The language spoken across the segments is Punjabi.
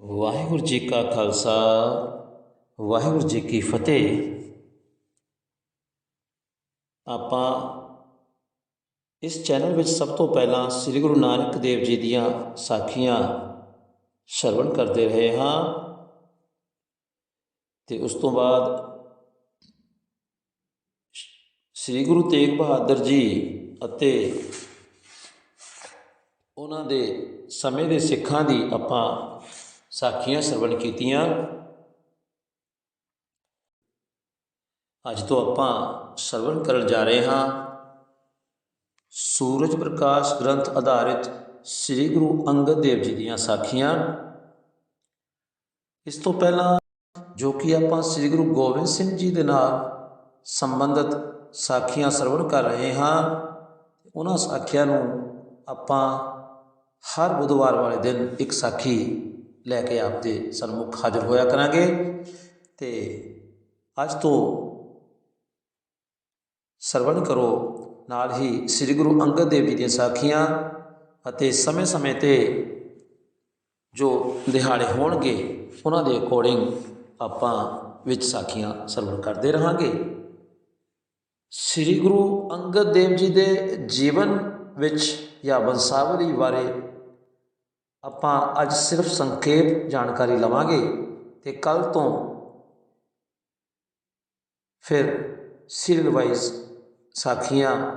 ਵਾਹਿਗੁਰੂ ਜੀ ਕਾ ਖਾਲਸਾ, ਵਾਹਿਗੁਰੂ ਜੀ ਕੀ ਫਤਿਹ। ਆਪਾਂ ਇਸ ਚੈਨਲ ਵਿੱਚ ਸਭ ਤੋਂ ਪਹਿਲਾਂ ਸ੍ਰੀ ਗੁਰੂ ਨਾਨਕ ਦੇਵ ਜੀ ਦੀਆਂ ਸਾਖੀਆਂ ਸ਼ਰਵਣ ਕਰਦੇ ਰਹੇ ਹਾਂ ਤੇ ਉਸ ਤੋਂ ਬਾਅਦ ਸ੍ਰੀ ਗੁਰੂ ਤੇਗ ਬਹਾਦਰ ਜੀ ਅਤੇ ਉਹਨਾਂ ਦੇ ਸਮੇਂ ਦੇ ਸਿੱਖਾਂ ਦੀ ਆਪਾਂ ਸਾਖੀਆਂ ਸਰਵਣ ਕੀਤੀਆਂ। ਅੱਜ ਤੋਂ ਆਪਾਂ ਸਰਵਣ ਕਰਨ ਜਾ ਰਹੇ ਹਾਂ। ਸੂਰਜ ਪ੍ਰਕਾਸ਼ ਗ੍ਰੰਥ ਆਧਾਰਿਤ ਸ੍ਰੀ ਗੁਰੂ ਅੰਗਦ ਦੇਵ ਜੀ ਦੀਆਂ ਸਾਖੀਆਂ। ਇਸ ਤੋਂ ਪਹਿਲਾਂ ਜੋ ਕਿ ਆਪਾਂ ਸ੍ਰੀ ਗੁਰੂ ਗੋਬਿੰਦ ਸਿੰਘ ਜੀ ਦੇ ਨਾਲ ਸੰਬੰਧਿਤ ਸਾਖੀਆਂ ਸਰਵਣ ਕਰ ਰਹੇ ਹਾਂ, ਉਹਨਾਂ ਸਾਖੀਆਂ ਨੂੰ ਆਪਾਂ ਹਰ ਬੁੱਧਵਾਰ ਵਾਲੇ ਦਿਨ ਇੱਕ ਸਾਖੀ ਲੈ ਕੇ ਆਪਦੇ ਸਨਮੁਖ ਹਾਜ਼ਰ ਹੋਇਆ ਕਰਾਂਗੇ ਤੇ ਅੱਜ ਤੋਂ ਸਰਵਣ ਕਰੋ। ਨਾਲ ਹੀ ਸ੍ਰੀ ਗੁਰੂ ਅੰਗਦ ਦੇਵ ਜੀ ਦੀਆਂ ਸਾਖੀਆਂ ਅਤੇ ਸਮੇਂ-ਸਮੇਂ ਤੇ ਜੋ ਦਿਹਾੜੇ ਹੋਣਗੇ, ਉਹਨਾਂ ਦੇ ਅਕੋਰਡਿੰਗ ਆਪਾਂ ਵਿੱਚ ਸਾਖੀਆਂ ਸਰਵਣ ਕਰਦੇ ਰਹਾਂਗੇ। ਸ੍ਰੀ ਗੁਰੂ ਅੰਗਦ ਦੇਵ ਜੀ ਦੇ ਜੀਵਨ ਵਿੱਚ ਜਾਂ ਬੰਸਾਵਲੀ ਬਾਰੇ ਆਪਾਂ ਅੱਜ ਸਿਰਫ ਸੰਖੇਪ ਜਾਣਕਾਰੀ ਲਵਾਂਗੇ ਤੇ ਕੱਲ ਤੋਂ ਫਿਰ ਸੀਰੀਅਲ ਵਾਈਜ਼ ਸਾਖੀਆਂ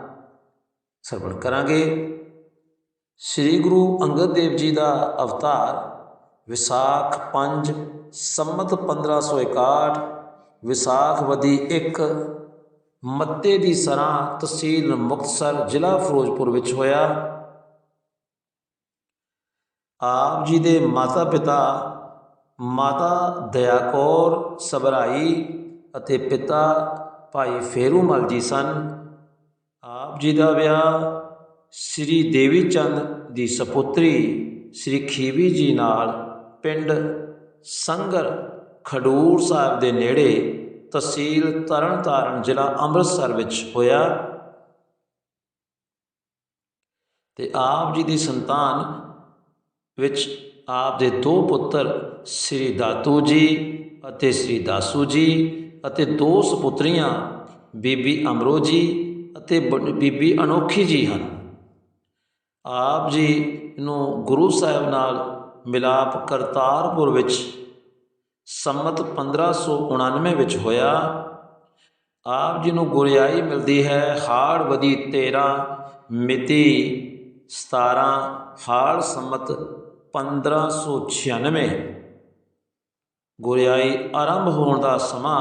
ਸਰਵਣ ਕਰਾਂਗੇ। ਸ੍ਰੀ ਗੁਰੂ ਅੰਗਦ ਦੇਵ ਜੀ ਦਾ ਅਵਤਾਰ ਵਿਸਾਖ 5 ਸੰਮਤ 1561 ਵਿਸਾਖ ਵਦੀ 1 ਮੱਤੇ ਦੀ ਸਰਾਂ ਤਹਿਸੀਲ ਮੁਕਤਸਰ ਜ਼ਿਲ੍ਹਾ ਫਿਰੋਜ਼ਪੁਰ ਵਿੱਚ ਹੋਇਆ। ਆਪ ਜੀ ਦੇ ਮਾਤਾ ਪਿਤਾ, ਮਾਤਾ ਦਇਆ ਕੌਰ ਸਬਰਾਈ ਅਤੇ ਪਿਤਾ ਭਾਈ ਫੇਰੂਮਲ ਜੀ ਸਨ। ਆਪ ਜੀ ਦਾ ਵਿਆਹ ਸ੍ਰੀ ਦੇਵੀ ਚੰਦ ਦੀ ਸਪੁੱਤਰੀ ਸ੍ਰੀ ਖੀਵੀ ਜੀ ਨਾਲ ਪਿੰਡ ਸੰਗਰ ਖਡੂਰ ਸਾਹਿਬ ਦੇ ਨੇੜੇ ਤਹਿਸੀਲ ਤਰਨਤਾਰਨ ਜ਼ਿਲ੍ਹਾ ਅੰਮ੍ਰਿਤਸਰ ਵਿੱਚ ਹੋਇਆ। ਤੇ ਆਪ ਜੀ ਦੀ ਸੰਤਾਨ ਵਿੱਚ ਆਪ ਦੇ ਦੋ ਪੁੱਤਰ, ਸ੍ਰੀ ਦਾਤੂ ਜੀ ਅਤੇ ਸ੍ਰੀ ਦਾਸੂ ਜੀ ਅਤੇ ਦੋ ਸੁਪੁੱਤਰੀਆਂ, ਬੀਬੀ ਅਮਰੋ ਜੀ ਅਤੇ ਬ- ਬੀਬੀ ਅਨੋਖੀ ਜੀ ਹਨ। ਆਪ ਜੀ ਨੂੰ ਗੁਰੂ ਸਾਹਿਬ ਨਾਲ ਮਿਲਾਪ ਕਰਤਾਰਪੁਰ ਵਿੱਚ ਸੰਮਤ 1599 ਵਿੱਚ ਹੋਇਆ। ਆਪ ਜੀ ਨੂੰ ਗੁਰਿਆਈ ਮਿਲਦੀ ਹੈ ਹਾੜ ਵਦੀ 13 ਮਿਤੀ 17 ਹਾਲ ਸੰਮਤ 1596 ਗੁਰਿਆਈ ਆਰੰਭ ਹੋਣ ਦਾ ਸਮਾਂ